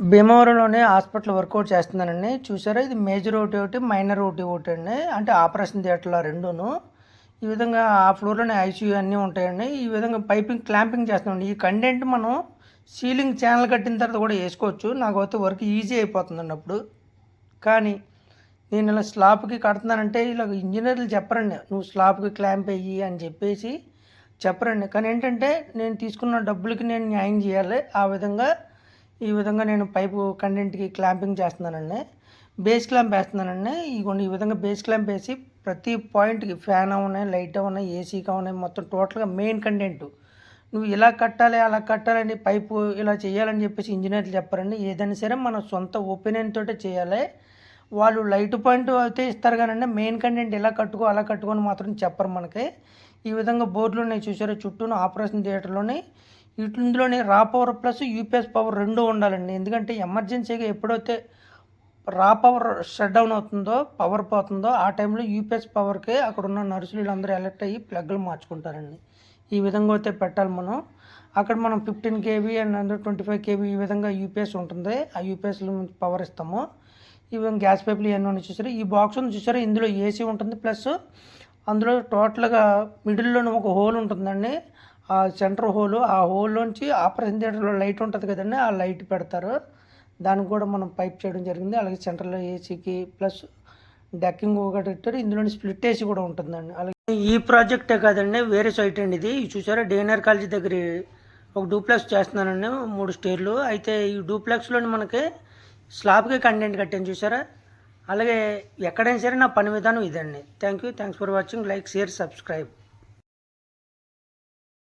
భీమవరంలోనే hospital work out చేస్తున్నానండి. చూసారా? ఇది మేజర్ ఒకటి ఒకటి మైనర్ ఒకటి ఒకటి అండి. అంటే ఆపరేషన్ థియేటర్లో రెండును. ఈ విధంగా ఆ ఫ్లోర్లోనే ఐసీయూ అన్నీ ఉంటాయండి. ఈ విధంగా పైపింగ్ క్లాంపింగ్ చేస్తున్నాండి ఈ కంటెంట్ మనం సీలింగ్ ఛానల్ కట్టిన తర్వాత కూడా వేసుకోవచ్చు. నాకు అయితే వర్క్ ఈజీ అయిపోతుందండి అప్పుడు. కానీ నేను ఇలా స్లాబ్కి కడుతున్నానంటే ఇలా ఇంజనీర్లు చెప్పరండి. నువ్వు స్లాబ్కి క్లాంప్ అయ్యి అని చెప్పేసి చెప్పరండి. కానీ ఏంటంటే నేను తీసుకున్న డబ్బులకి నేను న్యాయం చేయాలి. ఆ విధంగా ఈ విధంగా నేను పైపు కంటెంట్కి క్లాంపింగ్ చేస్తున్నానండి. బేస్ క్లాంప్ వేస్తున్నానండి. ఇగోండి ఈ విధంగా బేస్ క్లాంప్ వేసి ప్రతి పాయింట్కి ఫ్యాన్ ఉన్నాయి లైట్ ఉన్నాయి ఏసీగా ఉన్నాయి మొత్తం టోటల్గా మెయిన్ కంటెంట్ నువ్వు ఇలా కట్టాలి అలా కట్టాలని పైపు ఇలా చేయాలని చెప్పేసి ఇంజనీర్లు చెప్పారండి. ఏదైనా సరే మన సొంత ఒపీనియన్ తోటే చేయాలి. వాళ్ళు లైట్ పాయింట్ అయితే ఇస్తారు కానీ మెయిన్ కంటెంట్ ఇలా కట్టుకో అలా కట్టుకొని మాత్రం చెప్పరు మనకి. ఈ విధంగా బోర్డులు ఉన్నాయి చూసారా? చుట్టూను ఆపరేషన్ థియేటర్లోని ఇందులోనే రా పవర్ ప్లస్ యూపీఎస్ పవర్ రెండు ఉండాలండి. ఎందుకంటే ఎమర్జెన్సీగా ఎప్పుడైతే రా పవర్ షట్ డౌన్ అవుతుందో పవర్ పోతుందో ఆ టైంలో యూపీఎస్ పవర్కి అక్కడ ఉన్న నర్సులు అందరూ ఎలక్ట్ అయ్యి ప్లగ్లు మార్చుకుంటారండి. ఈ విధంగా అయితే పెట్టాలి మనం. అక్కడ మనం fifteen KB and twenty five KB ఈ విధంగా యూపీఎస్ ఉంటుంది. ఆ యూపీఎస్లో పవర్ ఇస్తాము. ఈ విధంగా గ్యాస్ పైపులు ఇవన్నీ చూసారు? ఈ బాక్స్ ఉంది చూసారు? ఇందులో ఏసీ ఉంటుంది. ప్లస్ అందులో టోటల్గా మిడిల్లోనే ఒక హోల్ ఉంటుందండి. ఆ సెంటర్ హోల్ ఆ హోల్లోంచి ఆపరేషన్ థియేటర్లో లైట్ ఉంటుంది కదండి ఆ లైట్ పెడతారు. దానికి కూడా మనం పైప్ చేయడం జరిగింది. అలాగే సెంటర్లో ఏసీకి ప్లస్ డెక్కింగ్ ఒకటి పెట్టారు ఇందులో స్ప్లిట్ ఏసీ కూడా ఉంటుందండి. అలాగే ఈ ప్రాజెక్టే కాదండి వేరే సైట్ అండి ఇది. చూసారా? డేనర్ కాలేజీ దగ్గర ఒక డూప్లెక్స్ చేస్తున్నానండి మూడు స్టేర్లు. అయితే ఈ డూప్లెక్స్లోని మనకి స్లాబ్కి కంటెంట్ కట్టాను చూసారా? అలాగే ఎక్కడైనా సరే నా పని విధానం ఇదండి. Thank you. Thanks for watching. Like share subscribe.